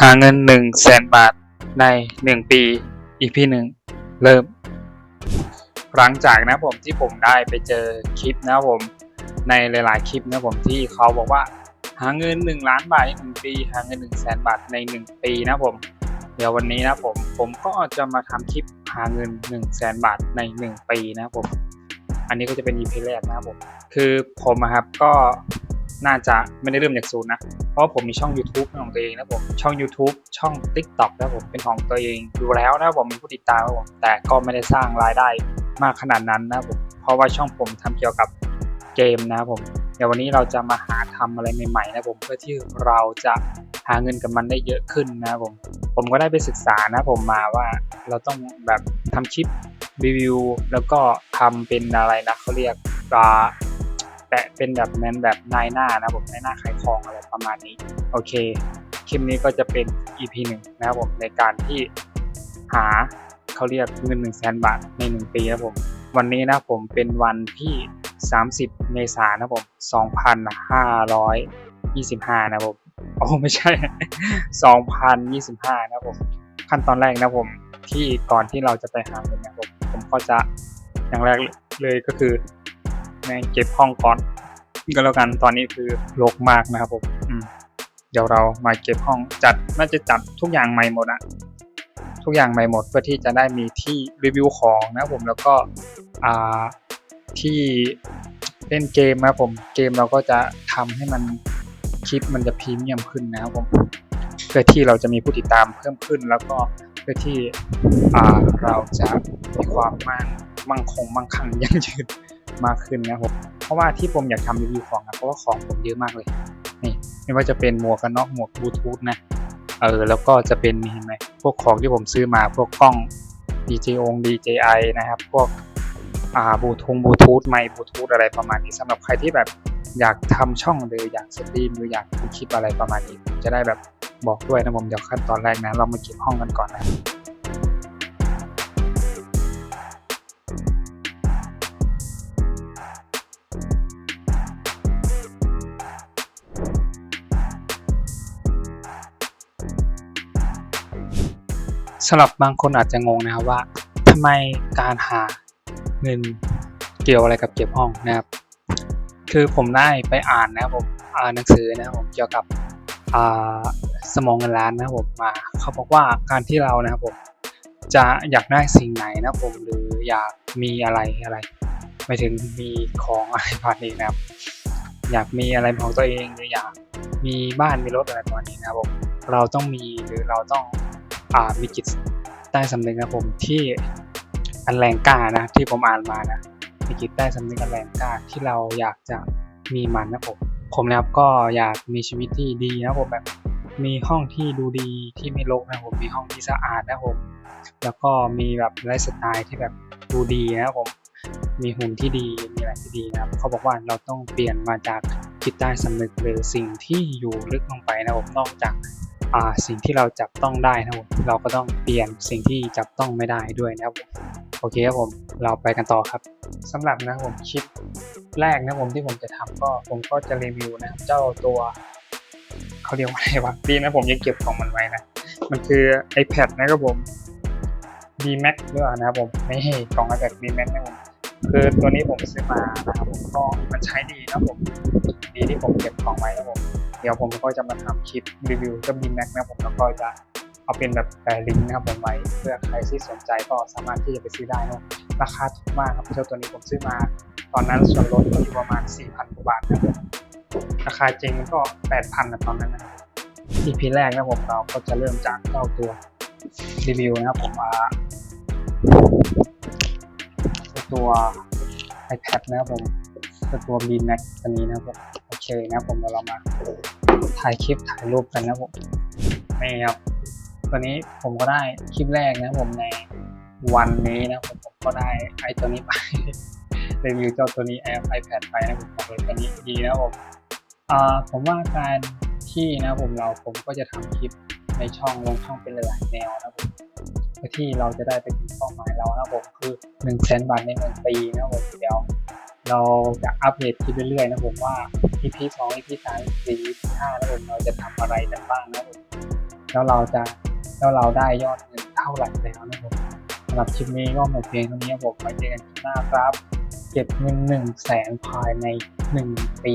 หาเงินหนึ่งแสนบาทในหนึ่งปี EP หนึ่งเริ่ม หลังจากนะผมที่ผมได้ไปเจอคลิปนะผมในหลาย ๆ คลิปนะผมที่เขาบอกว่า หาเงินหนึ่งล้านบาทในหนึ่งปี หาเงินหนึ่งแสนบาทในหนึ่งปีนะผม เดี๋ยววันนี้นะผมผมก็จะมาทำคลิปหาเงิน1นึ่งแสนบาทใน 1 ปีนะผม อันนี้ก็จะเป็น EP แรกนะผม คือผมอะครับก็ น่าจะไม่ได้เริ่มจากศูนย์นะ เพราะว่าผมมีช่อง YouTube เป็นของตัวเองนะผม ช่อง YouTube ช่อง TikTok นะผม เป็นของตัวเองอยู่แล้วนะผมมีผู้ติดตามนะผม แต่ก็ไม่ได้สร้างรายได้มากขนาดนั้นนะผม เพราะว่าช่องผมทำเกี่ยวกับเกมนะผม เดี๋ยววันนี้เราจะมาหาทำอะไรใหม่ๆนะผม เพื่อที่เราจะหาเงินกับมันได้เยอะขึ้นนะผม ผมก็ได้ไปศึกษานะผมมาว่าเราต้องแบบทำคลิปรีวิวแล้วก็ทำเป็นอะไรนะเขาเรียก ปะเป็นแบบนั้นแบบนายหน้านะผมนายหน้าขายของอะไรประมาณนี้ โอเค คลิปนี้ก็จะเป็น EP หนึ่งนะครับผมในการที่หาเขาเรียกเงิน1 0 0 0 0แสนบาทใน 1 ปีนะผม วันนี้นะผมเป็นวันที่ 30 เมษายนนะครับผม 2525 นะครับผมโอ้ไม่ใช่ 2025 นะครับผม ขั้นตอนแรกนะผมที่ก่อนที่เราจะไปหาเงินเนะผม ผมก็จะอย่างแรกเลยก็คือ แม่งเก็บห้องก่อนก็แล้วกันตอนนี้คือรกมากนะครับผมอืมเดี๋ยวเรามาเก็บห้องจัดน่าจะจัดทุกอย่างใหม่หมดอะทุกอย่างใหม่หมดเพื่อที่จะได้มีที่รีวิวของนะผมแล้วก็อ่าที่เล่นเกมนะผมเกมเราก็จะทำให้มันคลิปมันจะพรีเมียมขึ้นนะครับผมเพื่อที่เราจะมีผู้ติดตามเพิ่มขึ้น แล้วก็เพื่อที่อาเราจะมีความมั่งมั่งคงมั่งคั่งยั่งยืน มากขึ้นนะครับเพราะว่าที่ผมอยากทำรีวิวของนะเพราะว่าของผมเยอะมากเลยนี่ไม่ว่าจะเป็นหมวกกันน็อกหมวกบลูทูธนะเออแล้วก็จะเป็นนี่เห็นไหมพวกของที่ผมซื้อมาพวกกล้อง DJI อง DJI นะครับ พวกอ่าบลูทูธบลูทูธไมค์บลูทูธอะไรประมาณนี้สำหรับใครที่แบบอยากทำช่องหรืออยากสตรีมหรืออยากทำคลิปอะไรประมาณนี้จะได้แบบบอกด้วยนะผมเดี๋ยวขั้นตอนแรกนะ เรามาเก็บห้องกันก่อนนะ สำหรับบางคนอาจจะงงนะครับว่าทำไมการหาเงินเกี่ยวอะไรกับเก็บห้องนะครับ คือผมได้ไปอ่านนะครับผมอ่านหนังสือนะครับผมเกี่ยวกับสมองเงินล้านนะครับผมมาเขาบอกว่าการที่เรานะครับผมจะอยากได้สิ่งไหนนะครับผมหรืออยากมีอะไรอะไรไม่ถึงมีของอะไรประมาณนี้นะครับ อยากมีอะไรของตัวเองหรืออยากมีบ้านมีรถอะไรประมาณนี้นะครับผมเราต้องมีหรือเราต้อง มีจิตใต้สำนึกนะผมที่อันแรงกล้านะที่ผมอ่านมานะมีจิตใต้สำนึกอันแรงกล้าที่เราอยากจะมีมันนะผมผมนะครับก็อยากมีชีวิตที่ดีนะผมแบบมีห้องที่ดูดีที่ไม่รกนะผมมีห้องที่สะอาดนะผมแล้วก็มีแบบไลฟ์สไตล์ที่แบบดูดีนะผมมีหุ่นที่ดีมีอะไรที่ดีนะครับเขาบอกว่าเราต้องเปลี่ยนมาจากจิตใต้สำนึกหรือสิ่งที่อยู่ลึกลงไปนะผมนอกจาก อ่าสิ่งที่เราจับต้องได้นะครับผมเราก็ต้องเปลี่ยนสิ่งที่จับต้องไม่ได้ด้วยนะครับผมโอเคครับผมเราไปกันต่อครับสำหรับนะครับผมคลิปแรกนะครับผมที่ผมจะทำก็ผมก็จะรีวิวนะครับเจ้าตัวเขาเรียกว่าอะไรวะดีนะผมยังเก็บของมันไว้นะมันคือ iPad นะครับผม D Max หรือเปล่านะครับผมไม่ใช่กล่อง iPad D Max นะครับผมคือตัวนี้ผมซื้อมานะครับผมก็มันใช้ดีนะครับผมดีที่ผมเก็บของไว้นะครับผม เดี๋ยวผมก็จะมาทำคลิปรีวิวเจ้า D Max นะครับผมแล้วก็จะเอาเป็นแบบแปะลิงก์นะครับผมไว้เพื่อใครที่สนใจก็สามารถที่จะไปซื้อได้นะราคาถูกมากครับเจ้าตัวนี้ผมซื้อมา ตอนนั้นส่วนลดก็อยู่ประมาณ 4,000กว่าบาทนะครับราคาจริงมันก็ 8,000นะตอนนั้นนะ EP แรกนะผมเราก็จะเริ่มจากเจ้าตัวรีวิวนะครับผมมาตัว iPad นะครับผมตัว B Max ตัวนี้นะครับผมโอเคนะครับผมเดี๋ยวเรามา ถ่ายคลิปถ่ายรูปกันนะผมนี่ครับตัวนี้ผมก็ได้คลิปแรกนะผมในวันนี้นะผมผมก็ได้ไอตัวนี้ไปรีวิวเจ้าตัวนี้ iPad ไปนะผมบอกเลยตัวนี้ดีนะผมอ่าผมว่าการที่นะผมเราผมก็จะทำคลิปในช่องลงช่องเป็นหลายแนวนะผมเพื่อที่เราจะได้ไปถึงเป้าหมายเรานะผมคือหนึ่งแสนบาทในหนึ่งปีนะผมเดี๋ยว เราจะอัปเดตคลิปเรื่อยๆนะผมว่า EP สอง EP สาม EP สี่ EP ห้านะครับผมเราจะทำอะไรกันบ้างนะครับผมแล้วเราจะแล้วเราได้ยอดเงินเท่าไหร่แล้วนะครับผมสำหรับคลิปนี้ก็หมดเพลงเท่านี้ผมไว้เจอกันคลิปหน้าครับ เก็บเงินหนึ่งแสนภายในหนึ่งปี